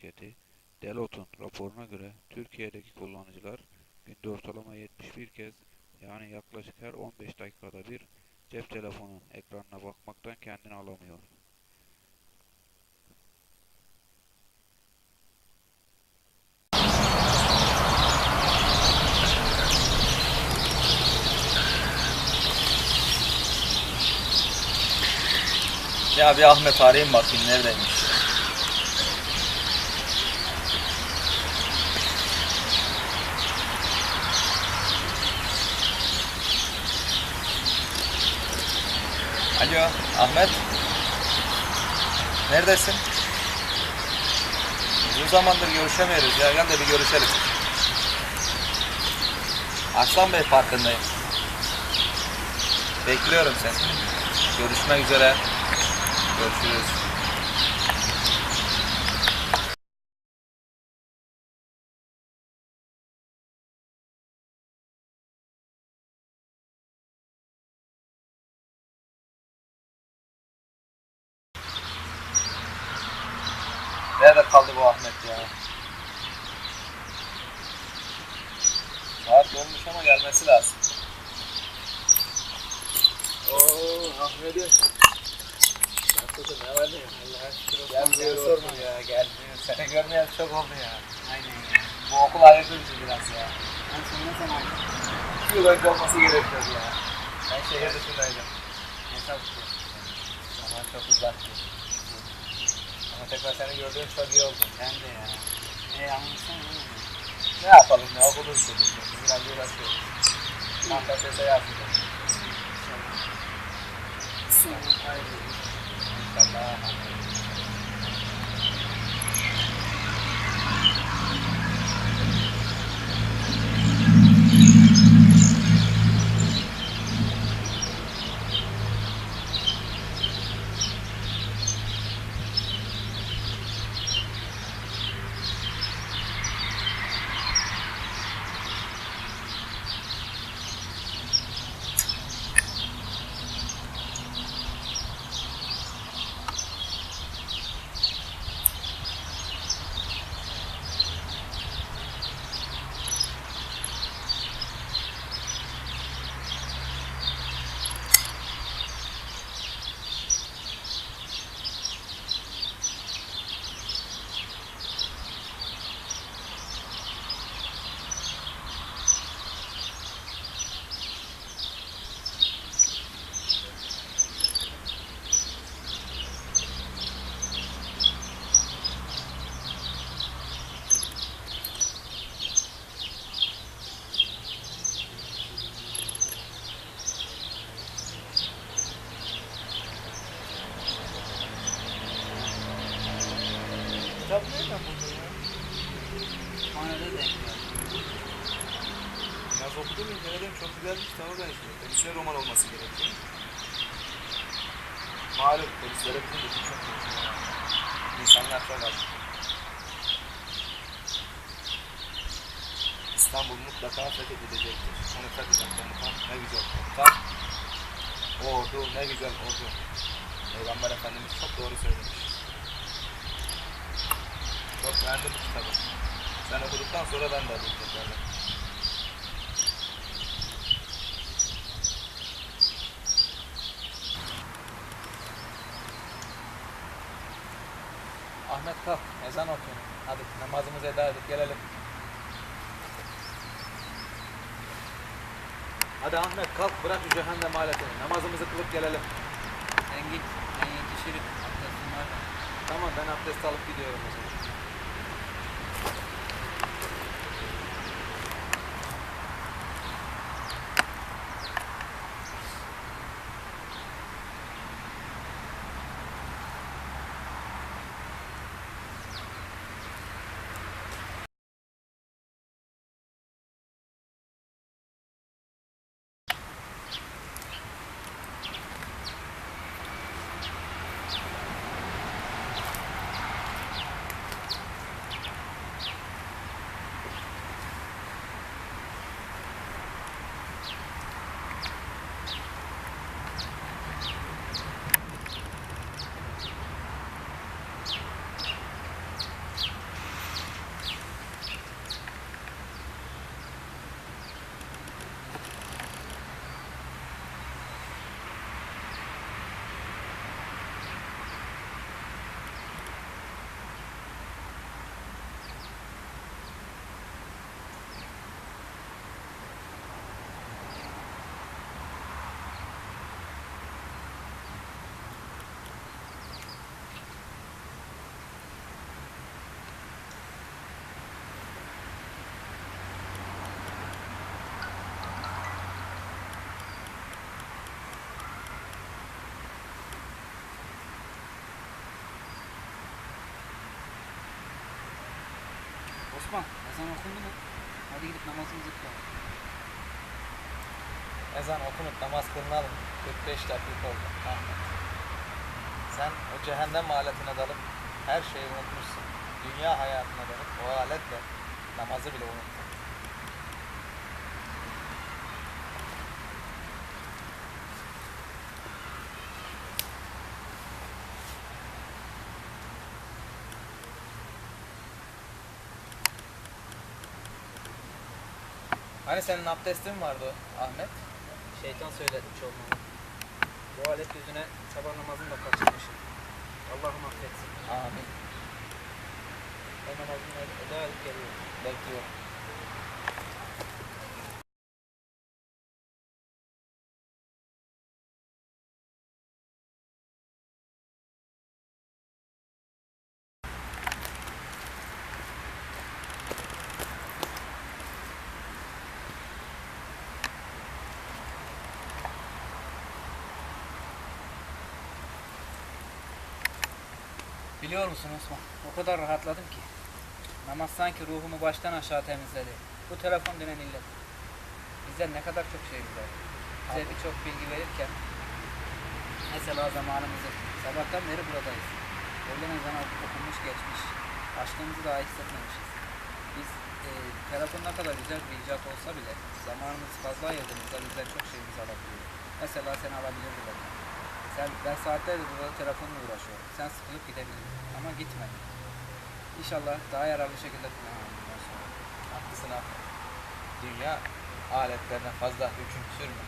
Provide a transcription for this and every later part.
şirketi Delot'un raporuna göre Türkiye'deki kullanıcılar günde ortalama 71 kez yani yaklaşık her 15 dakikada bir cep telefonu ekranına bakmaktan kendini alamıyor. Ya bir Ahmet arayayım bakayım neredeymiş. Alo Ahmet. Neredesin? Uzun zamandır görüşemiyoruz ya gel de bir görüşelim. Aslan Bey Parkı'ndayım. Bekliyorum seni. Görüşmek üzere. Görüşürüz. Nerede kaldı bu Ahmet ya? Saat dolmuş ama gelmesi lazım. Oo Ahmet'im. Nasılsın? Ne var ne yok? Allah'a şükür olsun. Gelmiyor sorma ya. Gelmiyor. Seni görmeyen çok oldu ya. Aynen ya. Bu okul ayırdı bizi biraz ya. Ben sonra zaman İki yıl önce olması gerekiyordu ya. Ben şehir dışındaydım. ne çalışıyorsun? Zaman çok uzaktı. Ama tekrar seni gördüğüm çok iyi oldu. Ben de ya. E anlatsana ne oluyor? Ne yapalım ya okulu istedim. Biraz uğraşıyoruz. KPSS yazacağım. Sonra hayır. İnşallah. Kitap nereden buldun ya? Kütüphanede denk okudum inceledim çok güzel bir kitaba benziyor. Polisiye roman olması gerekiyor. Malum polislere bizim çok benziyor. İnsanlar çok. İstanbul mutlaka fethedilecektir. Onu fetheden komutan ne güzel komutan. O ne güzel ordu. Peygamber Efendimiz çok doğru söylemiş. Çok beğendim bu kitabı. Sen okuduktan sonra ben de alayım tekrardan. Ahmet kalk, ezan okuyor. Hadi namazımızı eda edip gelelim. Hadi Ahmet kalk, bırak şu cehennem aletini. Namazımızı kılıp gelelim. Sen git. Ben yetişirim. Abdestim var. Tamam ben abdest alıp gidiyorum o zaman. Osman, ezan okundu mu? Hadi gidip namazımızı kılalım. Ezan okunup namaz kılınalım. 45 dakika oldu. Ahmet. Sen o cehennem aletine dalıp her şeyi unutmuşsun. Dünya hayatına dalıp o aletle namazı bile unuttun. Hani senin abdestin vardı Ahmet? Şeytan söyletmiş olmalı. Bu alet yüzüne sabah namazını da kaçırmışım. Allah'ım affetsin. Amin. Ben namazımı eda edip geliyorum. Bekliyorum. Biliyor musun Osman? O kadar rahatladım ki. Namaz sanki ruhumu baştan aşağı temizledi. Bu telefon denen illet. Bizden ne kadar çok şey güzel. Bize birçok bilgi verirken mesela zamanımızı sabahtan beri buradayız. Öğlen ezanı okunmuş geçmiş. Aşkımızı daha hissetmemişiz. Biz e, telefon ne kadar güzel bir icat olsa bile zamanımız fazla ayırdığımızda bizden çok şeyimizi alabiliyor. Mesela seni alabilirdi benden. Sen, ben saatlerdir burada telefonla uğraşıyorum. Sen sıkılıp gidebilirsin. Ama gitme. İnşallah daha yararlı şekilde kullanırım. Haklısın Ahmet. Dünya aletlerine fazla hüküm sürme.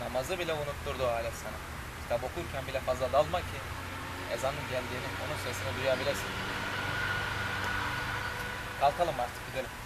Namazı bile unutturdu o alet sana. Kitap okurken bile fazla dalma ki ezanın geldiğini, onun sesini duyabilesin. Kalkalım artık gidelim.